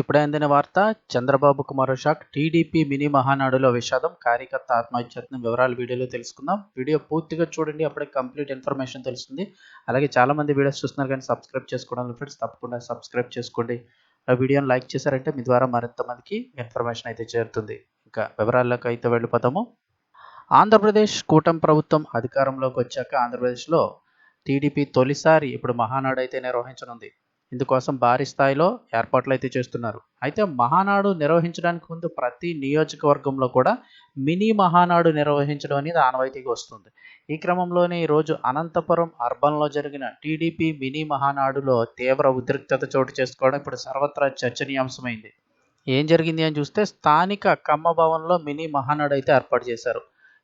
ఇప్పుడే అందిన వార్త చంద్రబాబుకు మరో షాక్ టీడీపీ మినీ మహానాడులో విషాదం కార్యకర్త ఆత్మహత్యత్నం వివరాలు వీడియోలో తెలుసుకుందాం. వీడియో పూర్తిగా చూడండి అప్పుడే కంప్లీట్ ఇన్ఫర్మేషన్ తెలుస్తుంది. అలాగే చాలా మంది వీడియోస్ చూస్తున్నారు కానీ సబ్స్క్రైబ్ చేసుకోవడం ఫ్రెండ్స్ తప్పకుండా సబ్స్క్రైబ్ చేసుకోండి. ఆ వీడియోని లైక్ చేశారంటే మీ ద్వారా మరింత మందికి ఇన్ఫర్మేషన్ అయితే చేరుతుంది. ఇంకా వివరాల్లోకి అయితే వెళ్ళిపోతాము ఆంధ్రప్రదేశ్ కూటమి ప్రభుత్వం అధికారంలోకి వచ్చాక ఆంధ్రప్రదేశ్లో టీడీపీ తొలిసారి ఇప్పుడు మహానాడు అయితే నిర్వహించనుంది. ఇందుకోసం భారీ స్థాయిలో ఏర్పాట్లు అయితే చేస్తున్నారు. అయితే మహానాడు నిర్వహించడానికి ముందు ప్రతి నియోజకవర్గంలో కూడా మినీ మహానాడు నిర్వహించడం అనేది ఆనవాయితీగా వస్తుంది. ఈ క్రమంలోనే ఈరోజు అనంతపురం అర్బన్లో జరిగిన టీడీపీ మినీ మహానాడులో తీవ్ర ఉద్రిక్తత చోటు చేసుకోవడం ఇప్పుడు సర్వత్రా చర్చనీయాంశమైంది. ఏం జరిగింది అని చూస్తే స్థానిక కమ్మ భవన్లో మినీ మహానాడు అయితే ఏర్పాటు చేశారు.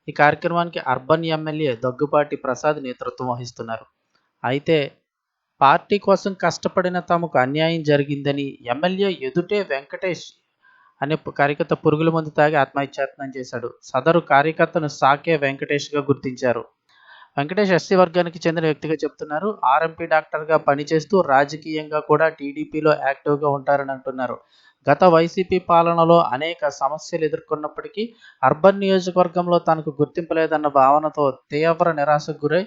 ఈ కార్యక్రమానికి అర్బన్ ఎమ్మెల్యే దగ్గుపాటి ప్రసాద్ నేతృత్వం వహిస్తున్నారు. అయితే పార్టీ కోసం కష్టపడిన తమకు అన్యాయం జరిగిందని ఎమ్మెల్యే ఎదుటే వెంకటేష్ అనే కార్యకర్త పురుగుల మందు తాగి ఆత్మహత్యాత్నం చేశాడు. సదరు కార్యకర్తను సాకే వెంకటేష్గా గుర్తించారు. వెంకటేష్ ఎస్సీ వర్గానికి చెందిన వ్యక్తిగా చెప్తున్నారు. ఆర్ఎంపీ డాక్టర్గా పనిచేస్తూ రాజకీయంగా కూడా టీడీపీలో యాక్టివ్గా ఉంటారని అంటున్నారు. గత వైసీపీ పాలనలో అనేక సమస్యలు ఎదుర్కొన్నప్పటికీ అర్బన్ నియోజకవర్గంలో తనకు గుర్తింపు లేదన్న భావనతో తీవ్ర నిరాశకు గురై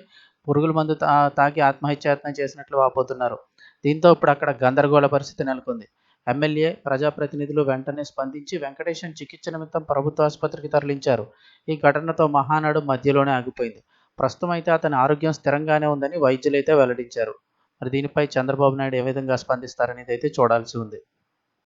పురుగుల మందు తా తాగి ఆత్మహత్యాయత్నం చేసినట్లు వాపోతున్నారు. దీంతో ఇప్పుడు అక్కడ గందరగోళ పరిస్థితి నెలకొంది. ఎమ్మెల్యే ప్రజాప్రతినిధులు వెంటనే స్పందించి వెంకటేశ్వర చికిత్స నిమిత్తం ప్రభుత్వ ఆసుపత్రికి తరలించారు. ఈ ఘటనతో మహానాడు మధ్యలోనే ఆగిపోయింది. ప్రస్తుతం అయితే అతని ఆరోగ్యం స్థిరంగానే ఉందని వైద్యులైతే వెల్లడించారు. మరి దీనిపై చంద్రబాబు నాయుడు ఏ విధంగా స్పందిస్తారనేది అయితే చూడాల్సి ఉంది.